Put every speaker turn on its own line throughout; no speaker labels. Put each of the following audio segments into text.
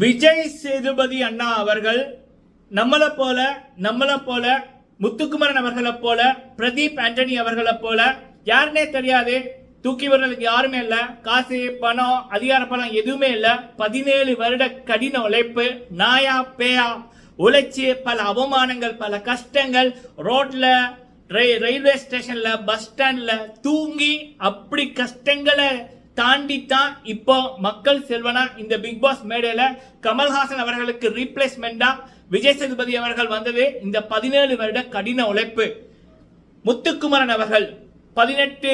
விஜய் சேதுபதி அண்ணா அவர்கள் நம்மளை போல நம்மளை போல முத்துக்குமரன் அவர்களை போல பிரதீப் ஆண்டனி அவர்களை போல யாருனே தெரியாது. தூக்கி வர்றதுக்கு யாருமே இல்லை. காசு பணம் அதிகார பணம் எதுவுமே இல்லை. பதினேழு வருட கடின உழைப்பு நாயா பேயா உழைச்சி பல அவமானங்கள் பல கஷ்டங்கள் ரோட்ல ரயில்வே ஸ்டேஷன்ல பஸ் ஸ்டாண்ட்ல தூங்கி அப்படி கஷ்டங்களை தாண்டி தான் இப்போ மக்கள் செல்வனா இந்த பிக் பாஸ் மேடையில கமல்ஹாசன் அவர்களுக்கு ரீப்ளேஸ்மெண்டா விஜய் சேதுபதி அவர்கள் வந்தது இந்த பதினேழு வருட கடின உழைப்பு. முத்துக்குமரன் அவர்கள் பதினெட்டு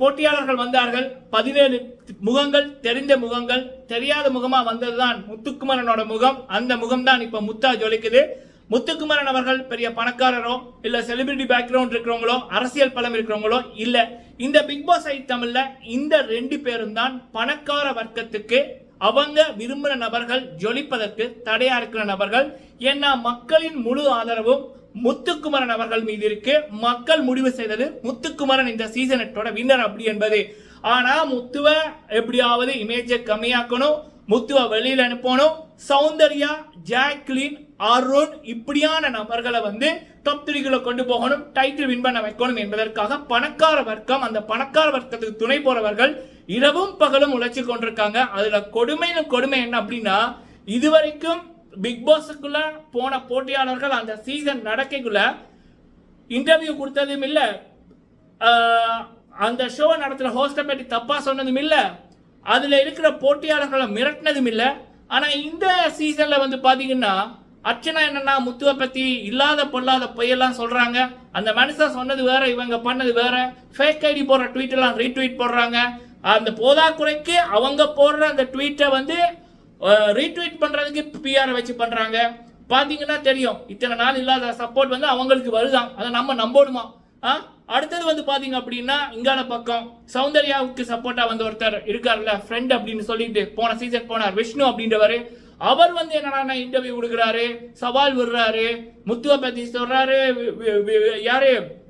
போட்டியாளர்கள் வந்தார்கள். பதினேழு முகங்கள் தெரிந்த முகங்கள் தெரியாத முகமா வந்ததுதான் முத்துக்குமரனோட முகம். அந்த முகம் தான் இப்ப முத்தா ஜொலிக்குது. முத்துக்குமரன் அவர்கள் பெரிய பணக்காரரோ இல்ல செலிபிரிட்டி பேக்ரவுண்ட் இருக்கிறவங்களோ அரசியல் பலம் இருக்கிறவங்களோ இல்ல. இந்த பிக் பாஸ் ஐ தமிழ்ல இந்த ரெண்டு பேரும் தான் பணக்கார வர்க்கத்துக்கு அவங்க விரும்புகிற நபர்கள் ஜொலிப்பதற்கு தடையா இருக்கிற நபர்கள். ஏன்னா மக்களின் முழு ஆதரவும் முத்துக்குமரன் அவர்கள் மீது இருக்கு. மக்கள் முடிவு செய்தது முத்துக்குமரன் இந்த சீசன் எட்டோட வின்னர் அப்படி என்பது. ஆனா முத்துவ எப்படியாவது இமேஜை கம்மியாக்கணும். முத்துவை வெளியில் அனுப்பணும். சௌந்தர்யா ஜாக்லின் அருண் இப்படியான நபர்களை வந்து டாப் த்ரீக்குள்ள கொண்டு போகணும். டைட்டில் வின் பண்ண வைக்கணும் என்பதற்காக பணக்கார வர்க்கம் அந்த பணக்கார வர்க்கத்துக்கு துணை போறவர்கள் இரவும் பகலும் உழைச்சி கொண்டிருக்காங்க. அதுல கொடுமைன்னு கொடுமை என்ன அப்படின்னா இதுவரைக்கும் பிக் பாஸுக்குள்ள போன போட்டியாளர்கள் அந்த சீசன் நடக்கைக்குள்ள இன்டர்வியூ கொடுத்ததும் இல்லை. அந்த ஷோ நடத்துற ஹோஸ்டை பற்றி தப்பா சொன்னதும் இல்லை. அதில் இருக்கிற போட்டியாளர்களை மிரட்டினதும் இல்லை. ஆனால் இந்த சீசனில் வந்து பார்த்தீங்கன்னா அர்ச்சனா என்னன்னா முத்துவை பற்றி இல்லாத பொல்லாத பொய்யெல்லாம் சொல்கிறாங்க அந்த மனுஷன் சொன்னது வேற இவங்க பண்ணது வேற. ஃபேக் ஐடி போடுற ட்வீட்டெல்லாம் ரீட்வீட் போடுறாங்க. அந்த போதாக்குறைக்கு அவங்க போடுற அந்த ட்வீட்டை வந்து ரீட்வீட் பண்ணுறதுக்கு பிஆர் வச்சு பண்ணுறாங்க பார்த்தீங்கன்னா தெரியும் இத்தனை நாள் இல்லாத சப்போர்ட் வந்து அவங்களுக்கு வருதாம் அதை நம்ம நம்பணுமா? ஆ? அடுத்தது வந்து பாத்தீங்க அப்படின்னா இங்கால பக்கம் சௌந்தர்யாவுக்கு சப்போர்ட்டா வந்து ஒருத்தர் இருக்கார்ல ஃப்ரெண்ட் அப்படின்னு சொல்லிட்டு போன சீசன் போனார் விஷ்ணு அப்படின்றவரு. அவர் வந்து என்னடா இன்டர்வியூ கொடுக்குறாரு சவால் விடுறாரு முத்துவ பத்தி சொல்றாரு வி- யாரு?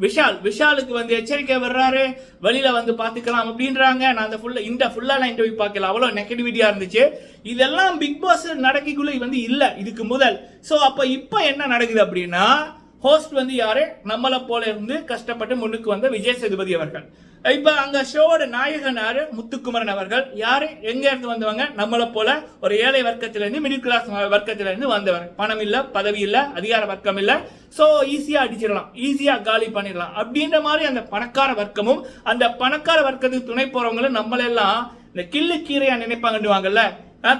விஷால். விஷாலுக்கு வந்து எச்சரிக்கை வர்றாரு வெளியில வந்து பாத்துக்கலாம் அப்படின்றாங்க. நான் அந்த ஃபுல்லா இந்த ஃபுல்லா நான் இன்டர்வியூ பார்க்கல. அவ்வளவு நெகட்டிவிட்டியா இருந்துச்சு. இதெல்லாம் பிக் பாஸ் நடக்கிக்குள்ள வந்து இல்ல இதுக்கு முதல். சோ அப்ப இப்ப என்ன நடக்குது அப்படின்னா ஹோஸ்ட் வந்து யாரு? நம்மளை போல இருந்து கஷ்டப்பட்டு முன்னுக்கு வந்த விஜய் சேதுபதி அவர்கள். இப்போ அங்க ஷோவோட நாயகன் யாரு? முத்துக்குமரன் அவர்கள். யாரு? எங்க இருந்து வந்தவங்க? நம்மளை போல ஒரு ஏழை வர்க்கத்திலேருந்து மிடில் கிளாஸ் வர்க்கத்திலேருந்து வந்தவர். பணம் இல்லை பதவி இல்லை அதிகார வர்க்கம் இல்லை. ஸோ ஈஸியா அடிச்சிடலாம். ஈஸியா காலி பண்ணிடலாம். அப்படின்ற மாதிரி அந்த பணக்கார வர்க்கமும் அந்த பணக்கார வர்க்கத்துக்கு துணை போறவங்களும் நம்மளெல்லாம் இந்த கில்லு கீரையா நினைப்பாங்கன்னுவாங்கல்ல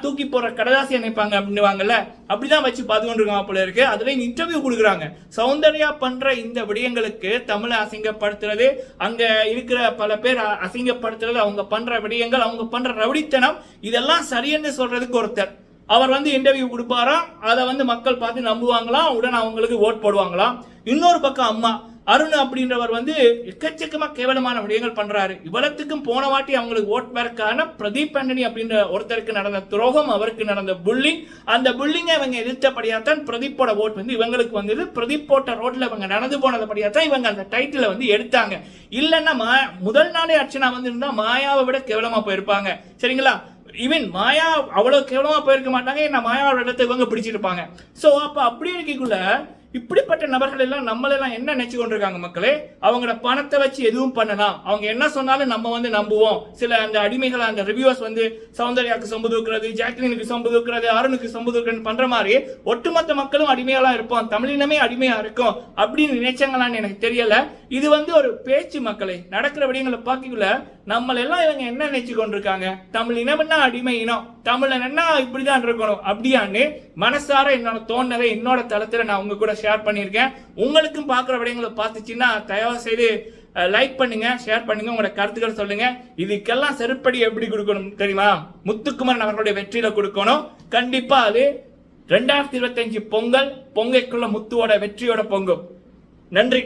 தூக்கி போற கடதாசி நினைப்பாங்க அப்படின்னுவாங்கல்ல அப்படிதான் வச்சு பார்த்து கொண்டிருக்காங்க போல இருக்கு. அதுல இன்டர்வியூ கொடுக்குறாங்க. சௌந்தர்யா பண்ற இந்த விடயங்களுக்கு தமிழை அசிங்கப்படுத்துறது அங்க இருக்கிற பல பேர் அசிங்கப்படுத்துறது அவங்க பண்ற விடயங்கள் அவங்க பண்ற ரவுடித்தனம் இதெல்லாம் சரியென்னு சொல்றதுக்கு ஒருத்தர். அவர் வந்து இன்டர்வியூ கொடுப்பாராம் அதை வந்து மக்கள் பார்த்து நம்புவாங்களாம் உடனே அவங்களுக்கு ஓட் போடுவாங்களாம். இன்னொரு பக்கம் அம்மா அருண் அப்படின்றவர் வந்து எக்கச்சக்கமா கேவலமான விடயங்கள் பண்றாரு. இவ்வளத்துக்கும் போன வாட்டி அவங்களுக்கு ஓட் பேருக்கான பிரதீப் ஆண்டனி அப்படின்ற ஒருத்தருக்கு நடந்த துரோகம் அவருக்கு நடந்த புல்லிங் அந்த புல்லிங்கை இவங்க எதிர்த்தபடியா தான் பிரதீப்போட ஓட் வந்து இவங்களுக்கு வந்தது. பிரதீப் போட்ட ரோட்ல இவங்க நடந்து போனதுபடியா தான் இவங்க அந்த டைட்டிலை வந்து எடுத்தாங்க. இல்லைன்னா மா- முதல் நாளே அர்ச்சனா வந்து இருந்தா மாயாவை விட கேவலமா போயிருப்பாங்க. சரிங்களா? ஈவன் மாயா அவ்வளவு கேவலமா போயிருக்க மாட்டாங்க. ஏன்னா மாயாவோட இடத்தை இவங்க பிடிச்சிருப்பாங்க. ஸோ அப்ப அப்படி இருக்கக்குள்ள இப்படிப்பட்ட நபர்கள் எல்லாம் நம்மளெல்லாம் என்ன நினைச்சு கொண்டிருக்காங்க மக்களே? அவங்களோட பணத்தை வச்சு எதுவும் பண்ணலாம். அவங்க என்ன சொன்னாலும் நம்ம வந்து நம்புவோம். சில அந்த அடிமைகள் அந்த ரிவ்யூவர்ஸ் வந்து சௌந்தர்யாக்கு சொம்பு தூக்குறது ஜாக்லினுக்கு சொம்பு தூக்குறது அருணுக்கு சொம்பு தூக்குறது பண்ற மாதிரி ஒட்டுமொத்த மக்களும் அடிமைகளா இருப்போம். தமிழினமே அடிமையா இருக்கும் அப்படின்னு நினைச்சாங்களான்னு எனக்கு தெரியல. இது வந்து ஒரு பேச்சு மக்களை. நடக்கிற விடயங்களை பார்க்கக்குள்ள நம்மள எல்லாம் இவங்க என்ன நினைச்சு கொண்டிருக்காங்க? தமிழ் இனம்னா அடிமை இனம்? தமிழன்னா இப்படிதான் இருக்கணும். அப்படியான்னு மனசார என்னோட தோணுனதை என்னோட தளத்துல நான் உங்க கூட ஷேர் பண்ணியிருக்கேன். உங்களுக்கும் பார்க்குற விடயங்களை பார்த்துச்சுன்னா தயவு செய்து லைக் பண்ணுங்க ஷேர் பண்ணுங்க உங்களோட கருத்துக்கள் சொல்லுங்க. இதுக்கெல்லாம் செருப்படி எப்படி கொடுக்கணும் தெரியுமா? முத்துக்குமரன் அவர்களுடைய வெற்றியில கொடுக்கணும். கண்டிப்பா அது ரெண்டாயிரத்தி இருபத்தஞ்சு பொங்கல் பொங்கைக்குள்ள முத்துவோட வெற்றியோட பொங்கும். நன்றி.